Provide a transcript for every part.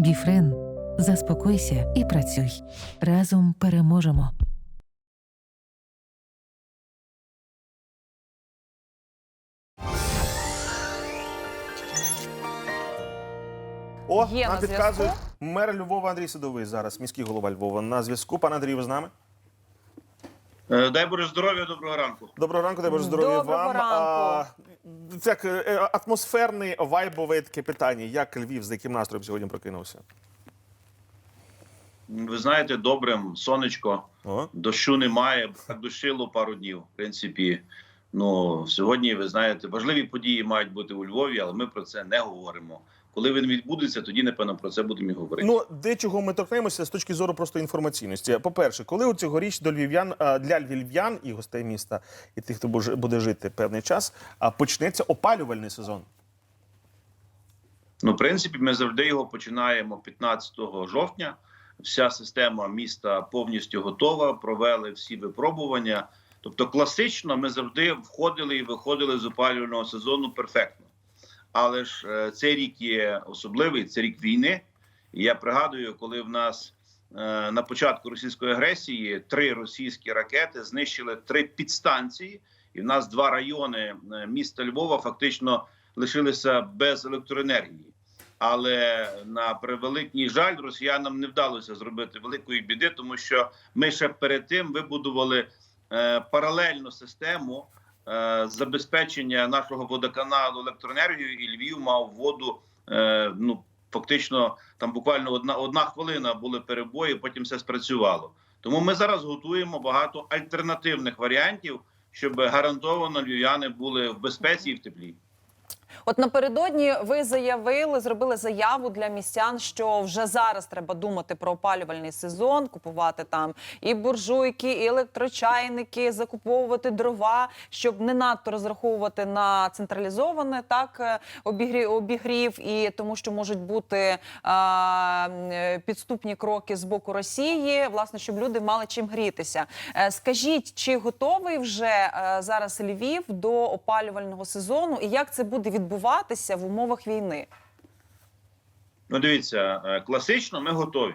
Біфрен. Заспокойся і працюй. Разом переможемо. О, Є нам на підказують зв'язку. мер Львова Андрій Садовий зараз, міський голова Львова. На зв'язку. Пане Андрію, ви з нами? Е, Дай Боже здоров'я, доброго ранку. Доброго ранку, дай Боже здоров'я Доброго вам. ранку. А, так, е, атмосферний вайбове таке питання. Як Львів, з яким настроєм сьогодні прокинувся? Ви знаєте, добрим сонечко, О, дощу немає, так дощило пару днів. В принципі, ну сьогодні ви знаєте, важливі події мають бути у Львові, але ми про це не говоримо. Коли він відбудеться, тоді напевно про це будемо і говорити. Ну, де чого ми торкнемося з точки зору просто інформаційності. По-перше, коли у цьогоріч до львів'ян для львів'ян і гостей міста, і тих, хто буде- буде жити певний час, а почнеться опалювальний сезон. Ну, в принципі, ми завжди його починаємо 15 жовтня. Вся система міста повністю готова. Провели всі випробування. Тобто, класично ми завжди входили і виходили з опалювального сезону перфектно. Але ж е, цей рік є особливий, це рік війни. І я пригадую, коли в нас е, на початку російської агресії три російські ракети знищили три підстанції, і в нас два райони е, міста Львова фактично лишилися без електроенергії. Але на превеликий жаль, росіянам не вдалося зробити великої біди, тому що ми ще перед тим вибудували паралельну систему забезпечення нашого водоканалу електроенергією, і Львів мав воду. Е, ну фактично, там буквально одна одна хвилина були перебої, потім все спрацювало. Тому ми зараз готуємо багато альтернативних варіантів, щоб гарантовано львів'яни були в безпеці і в теплі. От напередодні ви заявили, зробили заяву для містян, що вже зараз треба думати про опалювальний сезон, купувати там і буржуйки, і електрочайники, закуповувати дрова, щоб не надто розраховувати на централізоване так е, обігрів, і тому, що можуть бути а, е, підступні кроки з боку Росії, власне, щоб люди мали чим грітися. Е, Скажіть, чи готовий вже зараз Львів до опалювального сезону, і як це буде відбуватися в умовах війни? Ну, дивіться, е, класично ми готові.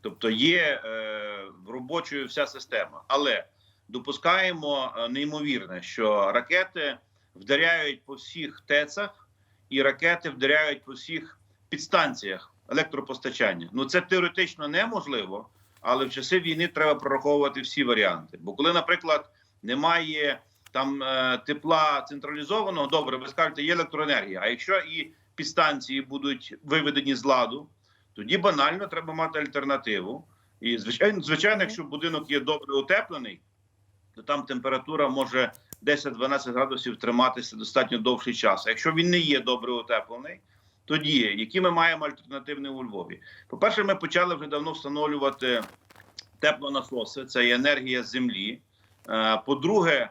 Тобто є е, робочою вся система. Але допускаємо е, неймовірне, що ракети вдаряють по всіх ТЕЦах і ракети вдаряють по всіх підстанціях електропостачання. Ну це теоретично неможливо, але в часи війни треба прораховувати всі варіанти. Бо коли, наприклад, немає там е, тепла централізованого, добре, ви скажете, є електроенергія. А якщо і підстанції будуть виведені з ладу, тоді банально треба мати альтернативу. І звичайно, звичайно, якщо будинок є добре утеплений, то там температура може 10-12 градусів триматися достатньо довший час. А якщо він не є добре утеплений, тоді які ми маємо альтернативни у Львові? По-перше, ми почали вже давно встановлювати теплонасоси, це є енергія землі. Е, По-друге,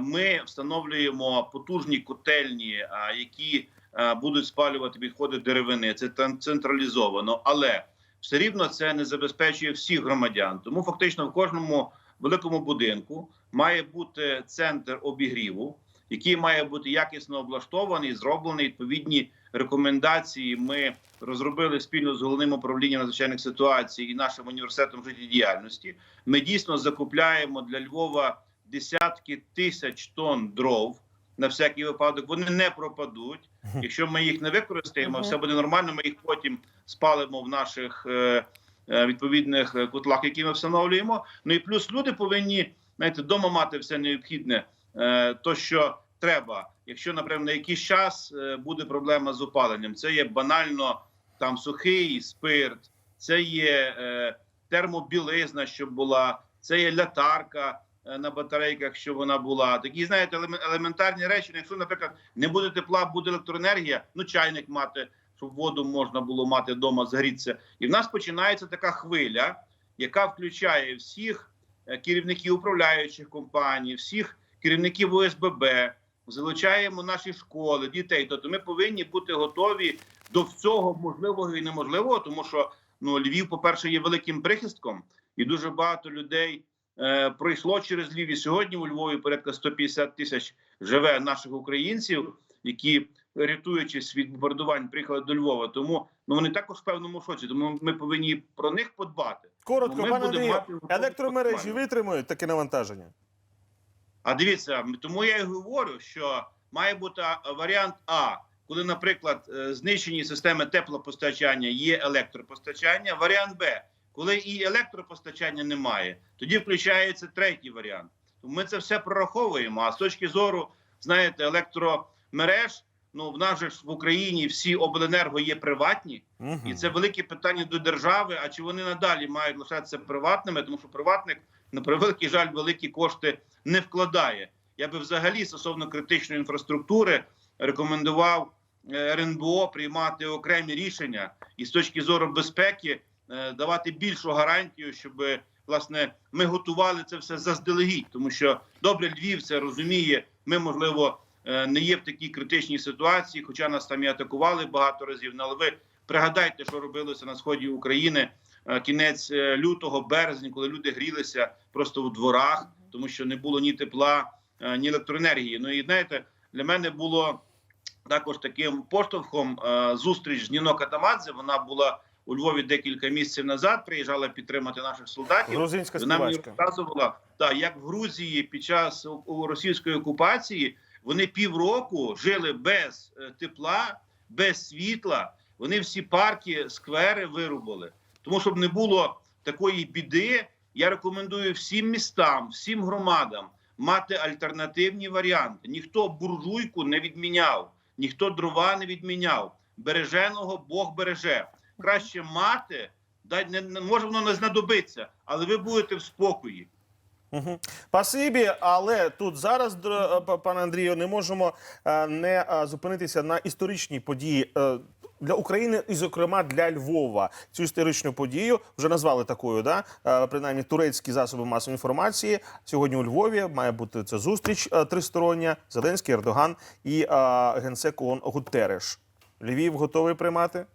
ми встановлюємо потужні котельні, які е, будуть спалювати відходи деревини. Це централізовано, але все рівно це не забезпечує всіх громадян. Тому фактично в кожному великому будинку має бути центр обігріву, який має бути якісно облаштований, зроблений відповідні рекомендації. Ми розробили спільно з головним управлінням надзвичайних ситуацій і нашим університетом життєдіяльності. Ми дійсно закупляємо для Львова десятки тисяч тонн дров. На всякий випадок вони не пропадуть. Якщо ми їх не використаємо, все буде нормально. Ми їх потім спалимо в наших е, е, відповідних е, котлах, які ми встановлюємо. Ну і плюс люди повинні знаєте, вдома мати все необхідне, е, то що треба. Якщо, наприклад, на якийсь час е, буде проблема з опаленням, це є банально там сухий спирт, це є е, термобілизна, щоб була, це є лятарка на батарейках, щоб вона була. Такі, знаєте, елементарні речі. Якщо, наприклад, не буде тепла, буде електроенергія, ну чайник мати, щоб воду можна було мати вдома, згрітися. І в нас починається така хвиля, яка включає всіх е, керівників управляючих компаній, всіх керівників ОСББ, залучаємо наші школи, дітей. Тобто ми повинні бути готові до всього можливого і неможливого, тому що ну Львів, по-перше, є великим прихистком, і дуже багато людей е, пройшло через Львів. І сьогодні у Львові порядка 150 тисяч живе наших українців, які рятуючись від бомбардувань, приїхали до Львова. Тому ну вони також в певному шоці. Тому ми повинні про них подбати. Коротко, пане Андрію, мати електромережі витримують таке навантаження. А дивіться, тому я і говорю, що має бути варіант А, коли, наприклад, е, знищені системи теплопостачання є електропостачання. Варіант Б, коли і електропостачання немає, тоді включається третій варіант. Тому ми це все прораховуємо. А з точки зору, знаєте, електромереж, ну в нас же ж в Україні всі обленерго є приватні. Мгм. І це велике питання до держави. А чи вони надалі мають лишатися приватними? Тому що приватник на превеликий жаль великі кошти не вкладає. Я би взагалі стосовно критичної інфраструктури рекомендував е, РНБО приймати окремі рішення і з точки зору безпеки давати більшу гарантію, щоб власне ми готували це все заздалегідь, тому що добре Львів це розуміє. Ми можливо е, не є в такій критичній ситуації, хоча нас там і атакували багато разів. Ну, Але ви пригадайте, що робилося на сході України е, кінець е, лютого, березня, коли люди грілися просто у дворах, тому що не було ні тепла, е, ні електроенергії. Ну і знаєте, для мене було також таким поштовхом е, зустріч з Ніно Катамадзе. Вона була у Львові декілька місяців назад. Приїжджала підтримати наших солдатів. Грузинська Вона мені розказувала, так, як в Грузії під час російської окупації вони півроку жили без е, тепла, без світла. Вони всі парки, сквери вирубали. Тому щоб не було такої біди, я рекомендую всім містам, всім громадам мати альтернативні варіанти. Ніхто буржуйку не відміняв, ніхто дрова не відміняв. Береженого Бог береже. Краще мати, не, не може воно не знадобиться, але ви будете в спокої. Угу. Пасибі, але тут зараз, е, пане Андрію, не можемо е, не е, зупинитися на історичній події для України і, зокрема, для Львова. Цю історичну подію вже назвали такою, да? Принаймні турецькі засоби масової інформації. Сьогодні у Львові має бути ця зустріч тристороння: Зеленський, Ердоган і е, генсек ООН Гутереш. Львів готовий приймати?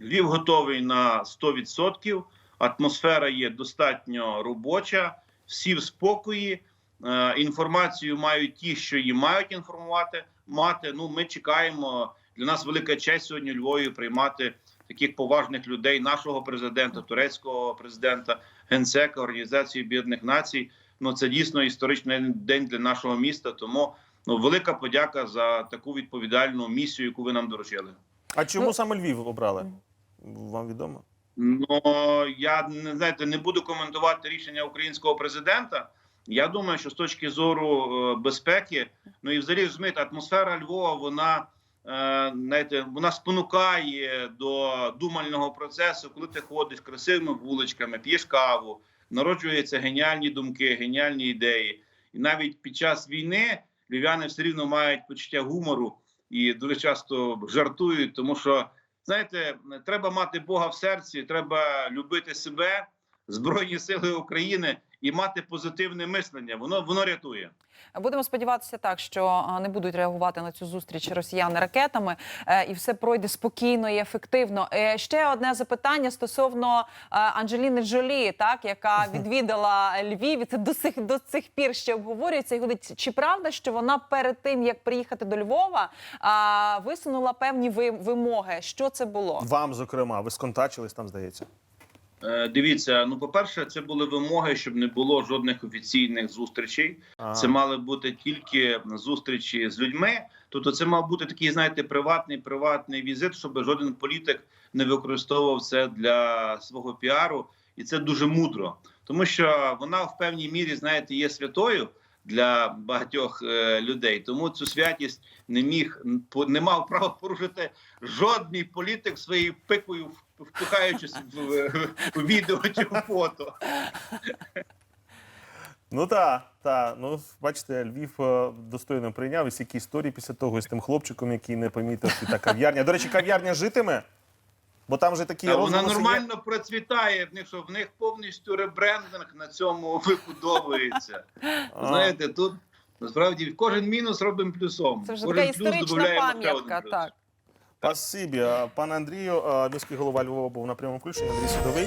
Львів готовий на 100%. Атмосфера є достатньо робоча, всі в спокої. Е, інформацію мають ті, що її мають інформувати. Мати. Ну, ми чекаємо. Для нас велика честь сьогодні Львові приймати таких поважних людей, нашого президента, турецького президента, генсека Організації Об'єднаних Націй. Ну це дійсно історичний день для нашого міста. Тому ну велика подяка за таку відповідальну місію, яку ви нам доручили. А чому Ну, саме Львів обрали? Вам відомо? Ну я не знаєте, не буду коментувати рішення українського президента. Я думаю, що з точки зору е, безпеки, ну і взагалі розумієте, атмосфера Львова, вона е, знаєте, вона спонукає до думального процесу, коли ти ходиш красивими вуличками, п'єш каву, народжуються геніальні думки, геніальні ідеї. І навіть під час війни львів'яни все рівно мають почуття гумору і дуже часто жартують, тому що знаєте, треба мати Бога в серці, треба любити себе, Збройні Сили України і мати позитивне мислення. Воно воно рятує. Будемо сподіватися так, що не будуть реагувати на цю зустріч росіяни ракетами, е, і все пройде спокійно і ефективно. Е, Ще одне запитання стосовно е, Анджеліни Джолі, так яка відвідала Львів. і Це до сих до цих пір ще обговорюється. І говорить, чи правда, що вона перед тим як приїхати до Львова, а, висунула певні ви- вимоги? Що це було? Вам, зокрема, ви сконтачились там, здається. Е, Дивіться, ну по-перше, це були вимоги, щоб не було жодних офіційних зустрічей. А. Це мали бути тільки зустрічі з людьми. Тобто, це мав бути такий, знаєте, приватний приватний візит, щоб жоден політик не використовував це для свого піару, і це дуже мудро, тому що вона в певній мірі, знаєте, є святою для багатьох е, людей. Тому цю святість не міг не мав права порушити жодний політик своєю пикою, впихаючись в, відео чи в фото. Ну так, так. Ну, бачите, Львів е, достойно прийняв і стільки історії після того з тим хлопчиком, який не помітив, та кав'ярня. До речі, кав'ярня житиме, бо там же такі Та вона нормально є. процвітає. В них що в них повністю ребрендинг на цьому вибудовується. Знаєте, тут насправді кожен мінус робимо плюсом. Це вже Кожен така плюс історична пам'ятка. Так. Спасибі. Пане Андрію, міський голова Львова був на прямому включенні. Андрій Судовий.